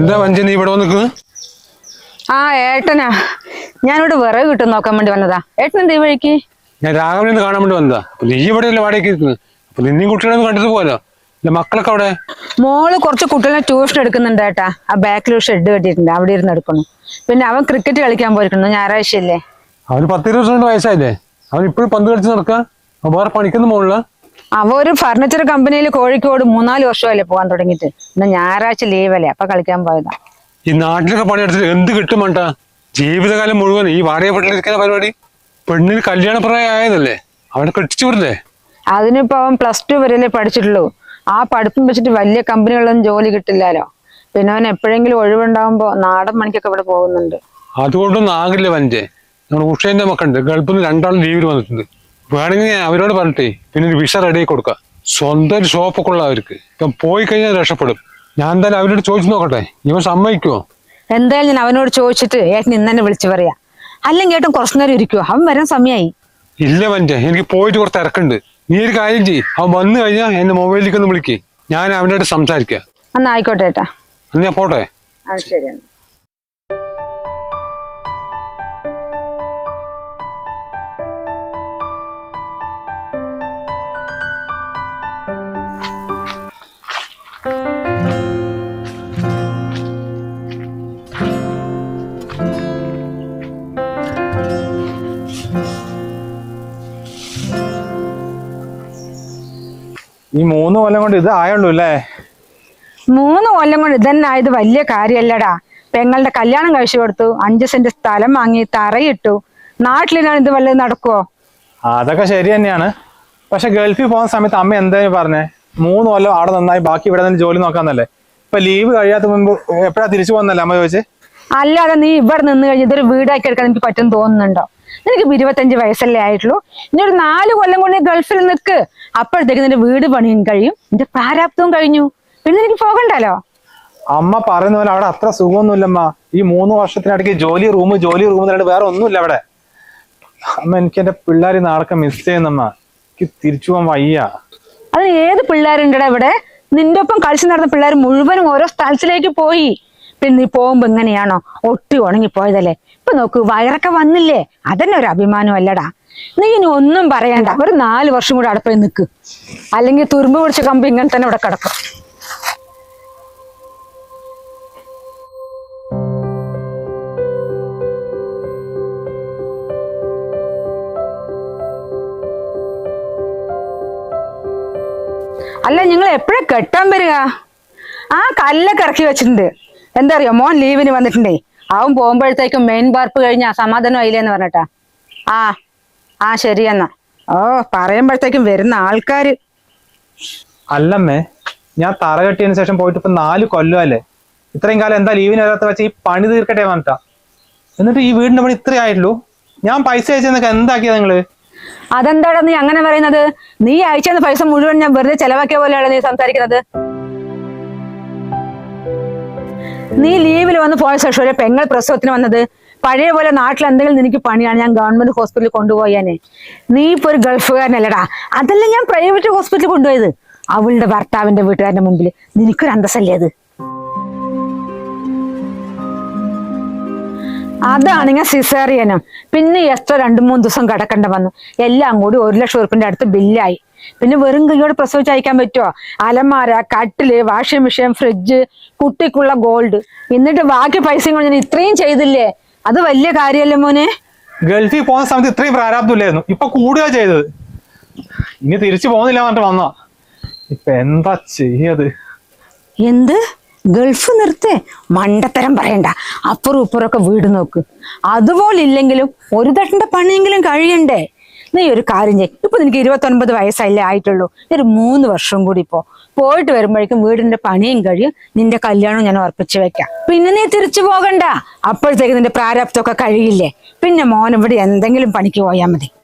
എന്താ വഞ്ചി നീ ഇവിടെ നിൽക്കുന്നത് ആ ഏട്ടനാ. ഞാനിവിടെ വിറക് കിട്ടും നോക്കാൻ വേണ്ടി വന്നതാ. ഏട്ടൻ എന്താ ഈ വഴിക്ക്? ഞാൻ രാഘവനെ ഒന്ന് കാണാൻ വേണ്ടി വന്നതാ. അപ്പൊ നീ ഇവിടെ അല്ലേ വാടകയ്ക്ക് നിൽക്കുന്നത് അപ്പൊ നിന്നെയും കുട്ടികളെ ഒന്ന് കണ്ടിട്ട് പോലോ അല്ല മക്കളൊക്കെ അവിടെ? മോൾ കുറച്ച് കുട്ടികളെ ട്യൂഷൻ എടുക്കുന്നുണ്ട് ഏട്ടാ. ആ ബാക്കിൽ ഷെഡ് കെട്ടിയിട്ടുണ്ട്. അവിടെ ഇരുന്ന് എടുക്കണം പിന്നെ അവൻ ക്രിക്കറ്റ് കളിക്കാൻ പോയിരിക്കുന്നു. ഞായറാഴ്ച അല്ലേ അവന് പത്തിരുപത് വയസ്സായില്ലേ? അവൻ ഇപ്പോഴും പന്ത് കളിച്ച് നടക്കുക വേറെ പണിക്കുന്ന മുകളില അവ ഒരു ഫർണിച്ചർ കമ്പനിയിൽ കോഴിക്കോട് മൂന്നാൽ വർഷമല്ലേ പോകാൻ തുടങ്ങിയിട്ട്. ഇന്ന് ഞായറാഴ്ച ലീവല്ലേ അപ്പൊ കളിക്കാൻ പോയതാ. ഈ നാട്ടിലൊക്കെ പണിയെടുത്തിട്ട് എന്ത് കിട്ടും ജീവിതകാലം മുഴുവൻ ഈ വാടക വീട്ടിലിരിക്കുന്ന പരിപാടി. പെണ്ണിന് കല്യാണ പ്രായം ആയതല്ലേ അവനെ കെട്ടിച്ചു വിടില്ലേ? അതിനിപ്പോ അവൻ പ്ലസ് ടു വരെയല്ലേ പഠിച്ചിട്ടുള്ളൂ. ആ പഠിപ്പും വെച്ചിട്ട് വലിയ കമ്പനികളൊന്നും ജോലി കിട്ടില്ലല്ലോ പിന്നെ അവൻ എപ്പോഴെങ്കിലും ഒഴിവുണ്ടാകുമ്പോ നാടൻ മണിക്കൊക്കെ ഇവിടെ പോകുന്നുണ്ട്. അതുകൊണ്ടൊന്നും ആകില്ല വഞ്ചേ നമ്മുടെ ഉഷേന്റെ മക്കളുണ്ട്. ഗൾഫിൽ നിന്ന് രണ്ടാളും ലീവിൽ വന്നിട്ടുണ്ട്. വേണമെങ്കിൽ അവരോട് പറഞ്ഞിട്ടേ പിന്നെ ഒരു വിഷ റെഡി കൊടുക്കുക. സ്വന്തം ഒരു ഷോപ്പൊക്കെ ഉള്ള അവർക്ക്. ഇപ്പം പോയി കഴിഞ്ഞാൽ രക്ഷപ്പെടും. ഞാൻ എന്തായാലും അവരോട് ചോദിച്ചു നോക്കട്ടെ. ഇവൻ സമ്മതിക്കുമോ എന്തായാലും ഞാൻ അവനോട് ചോദിച്ചിട്ട് ഏട്ടൻ ഇന്ന് തന്നെ വിളിച്ചു പറയാ. അല്ലെങ്കിൽ ഏട്ടൻ കുറച്ചു നേരം ഇരിക്കുവോ? അവൻ വരാൻ സമയമായി ഇല്ല വഞ്ചേ എനിക്ക് പോയിട്ട് കുറച്ച് തിരക്കുണ്ട്. നീ ഒരു കാര്യം ചെയ്യ്. അവൻ വന്നു കഴിഞ്ഞാൽ എന്റെ മൊബൈലിലേക്ക് ഒന്ന് വിളിക്കേ. ഞാൻ അവനോട് സംസാരിക്കാം. എന്നാ ആയിക്കോട്ടെ ഏട്ടാ. എന്നാ ഞാൻ പോട്ടെ? ശരി ഈ മൂന്ന് കൊല്ലം കൊണ്ട് ഇത് ആയുള്ളൂ അല്ലേ മൂന്ന് കൊല്ലം കൊണ്ട് ഇതന്നെ ആയത് വലിയ കാര്യല്ലടാ. പെങ്ങളുടെ കല്യാണം കഴിച്ചു കൊടുത്തു അഞ്ച് സെന്റ് സ്ഥലം വാങ്ങി തറയിട്ടു. നാട്ടിലിനാണ് ഇത് വല്ലതും നടക്കുവോ? അതൊക്കെ ശരി തന്നെയാണ്. പക്ഷെ ഗൾഫിൽ പോകുന്ന സമയത്ത് അമ്മ എന്തായാലും പറഞ്ഞേ? മൂന്ന് കൊല്ലം അവിടെ നന്നായി ബാക്കി ഇവിടെ നിന്ന് ജോലി നോക്കാന്നല്ലേ? ഇപ്പൊ ലീവ് കഴിയാത്ത മുമ്പ് എപ്പോഴാ തിരിച്ചു പോകുന്നല്ലേ അമ്മ ചോദിച്ചേ? അല്ലാതെ നീ ഇവിടെ നിന്ന് കഴിഞ്ഞ് ഇതൊരു വീടാക്കി എടുക്കാൻ എനിക്ക് പറ്റും തോന്നുന്നുണ്ടോ? നിനക്ക് ഇരുപത്തഞ്ച് വയസ്സല്ലേ ആയിട്ടുള്ളൂ? ഇനി ഒരു നാല് കൊല്ലം കൊണ്ട് ഗൾഫിൽ നിൽക്ക് അപ്പോഴത്തേക്ക് നിന്റെ വീട് പണിയും കഴിയും. നിന്റെ പ്രാരാബ്ദവും കഴിഞ്ഞു. പിന്നെ എനിക്ക് പോകണ്ടല്ലോ? അമ്മ പറയുന്ന പോലെ അവിടെ അത്ര സുഖമൊന്നുമില്ലമ്മ. ഈ മൂന്ന് വർഷത്തിനിടയ്ക്ക് ജോലി റൂം ജോലി റൂം എന്നല്ലാണ്ട് വേറെ ഒന്നുമില്ല അവിടെ. അമ്മ എനിക്ക് എന്റെ പിള്ളേർ നാളൊക്കെ മിസ് ചെയ്യുന്നമ്മ? എനിക്ക് തിരിച്ചു പോകാൻ വയ്യ. അത് ഏത് പിള്ളേരുണ്ടടാ ഇവിടെ? നിന്റെ ഒപ്പം കളിച്ചു നടന്ന പിള്ളേർ മുഴുവനും ഓരോ സ്ഥലത്തിലേക്ക് പോയി. പിന്നെ പോകുമ്പോ എങ്ങനെയാണോ ഒട്ടി ഉണങ്ങി പോയതല്ലേ ഇപ്പൊ നോക്ക് വയറൊക്കെ വന്നില്ലേ? അതന്നെ ഒരു അഭിമാനം അല്ലടാ. നീ ഇനി ഒന്നും പറയണ്ട. ഒരു നാല് വർഷം കൂടെ അടുപ്പിൽ നിൽക്ക് അല്ലെങ്കിൽ തുരുമ്പ് പിടിച്ച കമ്പി ഇങ്ങനെ തന്നെ ഇവിടെ കിടക്കും. അല്ല നിങ്ങൾ എപ്പോഴാ കെട്ടാൻ വരിക? ആ കല്ലൊക്കെ ഇറക്കി വെച്ചിട്ടുണ്ട്. എന്താ അറിയോ മോൻ ലീവിന് വന്നിട്ടുണ്ടേ. അവൻ പോകുമ്പോഴത്തേക്കും മെയിൻ ബാർപ്പ് കഴിഞ്ഞാ സമാധാനം ആയില്ലേന്ന് പറഞ്ഞിട്ടാ. ആ ആ ശരി എന്നാ. ഓ പറയുമ്പോഴത്തേക്കും വരുന്ന ആൾക്കാര്. അല്ലമ്മേ ഞാൻ തറ കെട്ടിയതിന് ശേഷം പോയിട്ട് ഇപ്പൊ നാല് കൊല്ലമല്ലേ ഇത്രയും കാലം എന്താ ലീവിന് വരാത്ത വെച്ച് ഈ പണി തീർക്കട്ടെ വന്നിട്ടാ എന്നിട്ട് ഈ വീടിന്റെ പണി ഇത്രേ ആയിട്ടുള്ളൂ. ഞാൻ പൈസ അയച്ചെന്നൊക്കെ എന്താക്കിയാ നിങ്ങൾ? അതെന്താടാ നീ അങ്ങനെ പറയുന്നത്? നീ അയച്ചെന്ന പൈസ മുഴുവൻ ഞാൻ വെറുതെ ചെലവാക്കിയ പോലെയാണ് നീ സംസാരിക്കുന്നത്? നീ ലീവിൽ വന്ന് പോയ ശേഷം പെങ്ങൾ പ്രസവത്തിന് വന്നത് പഴയ പോലെ നാട്ടിൽ എന്തെങ്കിലും നിനക്ക് പണിയാണ് ഞാൻ ഗവൺമെന്റ് ഹോസ്പിറ്റലിൽ കൊണ്ടുപോയാനെ നീ ഇപ്പൊ ഒരു ഗൾഫുകാരനല്ലടാ അതല്ല ഞാൻ പ്രൈവറ്റ് ഹോസ്പിറ്റലിൽ കൊണ്ടുപോയത്. അവളുടെ ഭർത്താവിന്റെ വീട്ടുകാരന്റെ മുമ്പിൽ നിനക്കൊരു അന്തസ്സല്ലേ അത്? അതാണെങ്കിൽ സിസേറിയനും പിന്നെ എത്ര രണ്ടു മൂന്ന് ദിവസം കിടക്കേണ്ട വന്നു. എല്ലാം കൂടി ഒരു ലക്ഷം ഉറുപ്പിന്റെ അടുത്ത് ബില്ലായി പിന്നെ വെറും കൈയോട് പ്രസവിച്ച് അയക്കാൻ പറ്റുമോ അലമാര കട്ടിൽ വാഷിംഗ് മെഷീൻ ഫ്രിഡ്ജ് കുട്ടിക്കുള്ള ഗോൾഡ് എന്നിട്ട് ബാക്കി പൈസയും കൊണ്ട് ഞാൻ ഇത്രയും ചെയ്തില്ലേ? അത് വലിയ കാര്യമല്ലേ മോനെ? ഗൾഫിൽ പോകുന്ന സമയത്ത് ഇത്രയും പ്രാരാബ്ദമില്ലായിരുന്നു ഇപ്പൊ കൂടുക ചെയ്തത്. ഇനി തിരിച്ചു പോകുന്നില്ല പറഞ്ഞിട്ട് വന്നോ ഇപ്പൊ എന്താ ചെയ്യത് എന്ത്? ഗൾഫ് നിർത്തേ. മണ്ടത്തരം പറയണ്ട. അപ്പുറം ഇപ്പുറമൊക്കെ വീട് നോക്ക്. അതുപോലെ ഇല്ലെങ്കിലും ഒരു തട്ടിന്റെ പണിയെങ്കിലും കഴിയണ്ടേ? നീ ഒരു കാര്യം ചെയ്യും. ഇപ്പൊ നിനക്ക് ഇരുപത്തൊൻപത് വയസ്സല്ലേ ആയിട്ടുള്ളൂ. ഒരു മൂന്ന് വർഷം കൂടി ഇപ്പോ. പോയിട്ട് വരുമ്പോഴേക്കും വീടിന്റെ പണിയും കഴിയും. നിന്റെ കല്യാണവും ഞാൻ ഉറപ്പിച്ചു വെക്കാം. പിന്നെ നീ തിരിച്ചു പോകണ്ട. അപ്പോഴത്തേക്ക് നിന്റെ പ്രാരാബ്ദമൊക്കെ കഴിയില്ലേ? പിന്നെ മോൻ ഇവിടെ എന്തെങ്കിലും പണിക്ക് പോയാൽ മതി.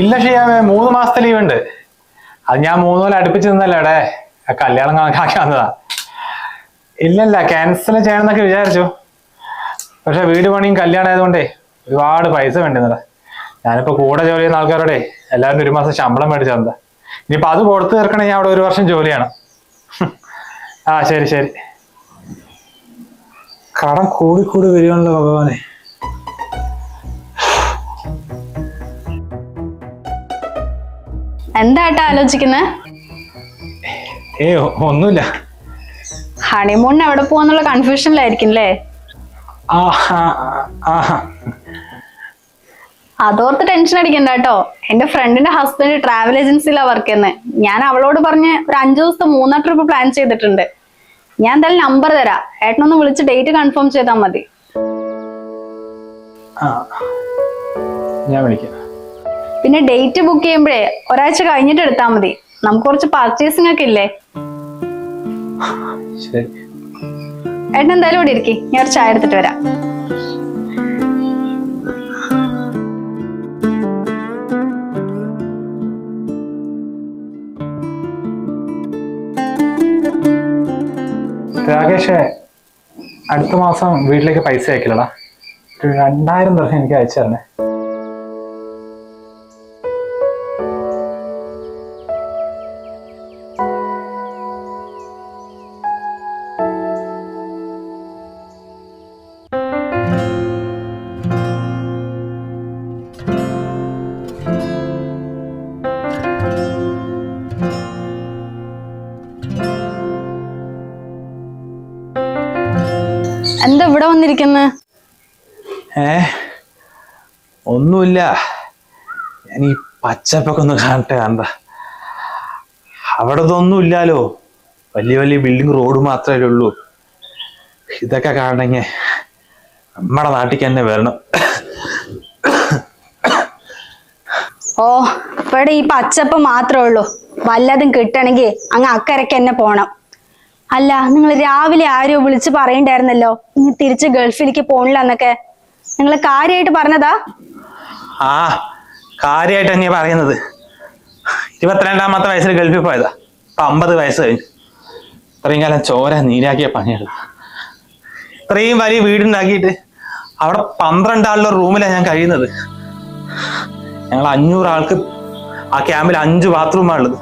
ഇല്ല ഷിയാമേ മൂന്ന് മാസത്തെ ലീവ് ഉണ്ട്. അത് ഞാൻ മൂന്ന് പോലെ അടുപ്പിച്ച് നിന്നല്ലേ കല്യാണം കണക്കാക്കി വന്നതാ ഇല്ലല്ല ക്യാൻസൽ ചെയ്യണമെന്നൊക്കെ വിചാരിച്ചു. പക്ഷെ വീട് പണിയും കല്യാണം ആയതുകൊണ്ടേ ഒരുപാട് പൈസ വേണ്ടുന്നതാ. ഞാനിപ്പോ കൂടെ ജോലി ചെയ്യുന്ന ആൾക്കാരോടെ എല്ലാവരും ഒരു മാസം ശമ്പളം മേടിച്ചു തന്നതാ. ഇനിയിപ്പോ അത് കൊടുത്തു ഞാൻ അവിടെ ഒരു വർഷം ജോലിയാണ്. ആ ശരി ശരി. കടം കൂടി കൂടി വരികയാണല്ലോ ഭഗവാനെ. എന്താ ഏട്ടാ ആലോചിക്കുന്നത് ഏ ഒന്നുമില്ല. ഹണിമൂണിന് എവിടെ പോവാന്നുള്ള കൺഫ്യൂഷനിലായിരിക്കും അല്ലേ അതോർത്ത് ടെൻഷൻ അടിക്കണ്ട കേട്ടോ എന്റെ ഫ്രണ്ടിന്റെ ഹസ്ബൻഡ് ട്രാവൽ ഏജൻസിയിലാണ് വർക്ക് ചെയ്യുന്നത് ഞാൻ അവളോട് പറഞ്ഞ് ഒരു അഞ്ചു ദിവസത്തെ മൂന്നാം ട്രിപ്പ് പ്ലാൻ ചെയ്തിട്ടുണ്ട്. ഞാൻ എന്തായാലും നമ്പർ തരാം. ഏട്ടനൊന്ന് വിളിച്ച് ഡേറ്റ് കൺഫേം ചെയ്താൽ മതി. ഞാൻ വിളിക്കാം. പിന്നെ ഡേറ്റ് ബുക്ക് ചെയ്യുമ്പോഴേ ഒരാഴ്ച കഴിഞ്ഞിട്ട് എടുത്താൽ മതി. നമുക്ക് കുറച്ച് പർച്ചേസിംഗ് ഒക്കെ ഇല്ലേ? ഏട്ടൻ എന്തായാലും ഇവിടെ ഇരിക്കേ. ഞാൻ ഒരു ചായ എടുത്തിട്ട് വരാം. രാകേഷേ അടുത്ത മാസം വീട്ടിലേക്ക് പൈസ അയക്കില്ലടാ രണ്ടായിരം ദർശനം എനിക്ക് അയച്ചു തരണേ. എന്താ ഇവിടെ വന്നിരിക്കുന്നത് ഏ ഒന്നുമില്ല. ഞാൻ ഈ പച്ചപ്പൊക്കെ ഒന്ന് കാണട്ടെ കണ്ട? അവിടെ ഒന്നും ഇല്ലാലോ. വലിയ വലിയ ബിൽഡിംഗ് റോഡ് മാത്രമേ ഉള്ളൂ. ഇതൊക്കെ കാണണമെങ്കിൽ നമ്മുടെ നാട്ടിൽ തന്നെ വരണം. ഓ ഇവിടെ ഈ പച്ചപ്പ് മാത്രമേ ഉള്ളൂ. വല്ലതും കിട്ടണമെങ്കിൽ അങ്ങ് അക്കരയ്ക്ക് തന്നെ പോണം. അല്ല നിങ്ങൾ രാവിലെ ആരോ വിളിച്ച് പറയണ്ടായിരുന്നല്ലോ. ഇനി തിരിച്ച് ഗൾഫിലേക്ക് പോണില്ല എന്നൊക്കെ. നിങ്ങൾ കാര്യമായിട്ട് പറഞ്ഞതാ? ആ കാര്യമായിട്ട് തന്നെയാ പറയുന്നത്. ഇരുപത്തിരണ്ടാമത്തെ വയസ്സിൽ ഗൾഫിൽ പോയതാ. ഇപ്പൊ അമ്പത് വയസ്സ് കഴിഞ്ഞു. ഇത്രയും കാലം ചോര നീരാക്കിയ പണിയാണ് ഇത്രയും വലിയ വീടുണ്ടാക്കിയിട്ട് അവിടെ പന്ത്രണ്ട് റൂമിലാണ് ഞാൻ കഴിയുന്നത്. ഞങ്ങൾ അഞ്ഞൂറ് ആൾക്ക് ആ ക്യാമ്പിൽ അഞ്ച് ബാത്റൂമാണ് ഉള്ളത്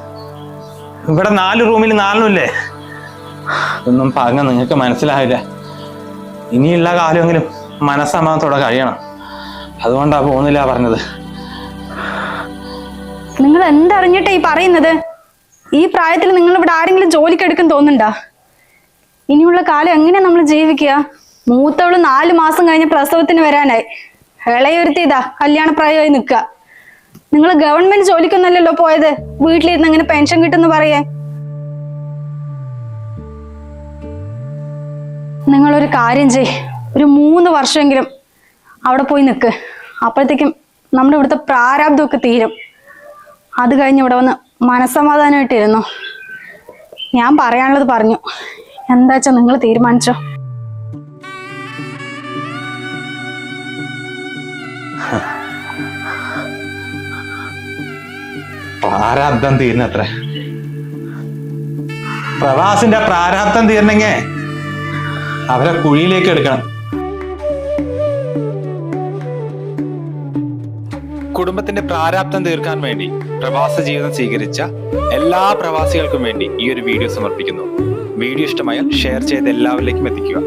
ഇവിടെ നാല് റൂമിൽ നാലിനുമില്ലേ ഇതൊന്നും പറഞ്ഞ നിങ്ങൾക്ക് മനസ്സിലായില്ല ഇനിയുള്ള കാലമെങ്കിലും മനസ്സമാനത്തോടെ കഴിയണം. അതുകൊണ്ടാ പോകുന്നില്ല പറഞ്ഞത്. നിങ്ങൾ എന്തറിഞ്ഞിട്ടാ ഈ പറയുന്നത്? ഈ പ്രായത്തിൽ നിങ്ങൾ ഇവിടെ ആരെങ്കിലും ജോലിക്ക് എടുക്കും തോന്നുന്നുണ്ടാ? ഇനിയുള്ള കാലം എങ്ങനെയാ നമ്മൾ ജീവിക്കുക? മൂത്തവൾ നാലു മാസം കഴിഞ്ഞ പ്രസവത്തിന് വരാനായി. ഇളയൊരുത്തി ഇതാ കല്യാണ പ്രായമായി നിൽക്കുക. നിങ്ങൾ ഗവൺമെന്റ് ജോലിക്കൊന്നല്ലല്ലോ പോയത്? വീട്ടിലിരുന്ന് എങ്ങനെ പെൻഷൻ കിട്ടുമെന്ന് പറയേ? നിങ്ങളൊരു കാര്യം ചെയ് ഒരു മൂന്ന് വർഷമെങ്കിലും അവിടെ പോയി നിൽക്ക് അപ്പോഴത്തേക്കും നമ്മുടെ ഇവിടുത്തെ പ്രാരാബ്ദമൊക്കെ തീരും. അത് കഴിഞ്ഞ് ഇവിടെ വന്ന് മനസ്സമാധാനമായിട്ടിരുന്നു. ഞാൻ പറയാനുള്ളത് പറഞ്ഞു. എന്താ വെച്ചാ നിങ്ങൾ തീരുമാനിച്ചോ? പ്രാരാബ്ദം തീരുന്നത്ര. പ്രവാസിന്റെ പ്രാരാബ്ദം തീരണമെങ്കിൽ അവരെ കുഴിയിലേക്ക് എടുക്കണം. കുടുംബത്തിന്റെ പ്രാരാബ്ദം തീർക്കാൻ വേണ്ടി പ്രവാസ ജീവിതം സ്വീകരിച്ച എല്ലാ പ്രവാസികൾക്കും വേണ്ടി ഈ ഒരു വീഡിയോ സമർപ്പിക്കുന്നു. വീഡിയോ ഇഷ്ടമായാൽ ഷെയർ ചെയ്ത് എല്ലാവരിലേക്കും എത്തിക്കുക.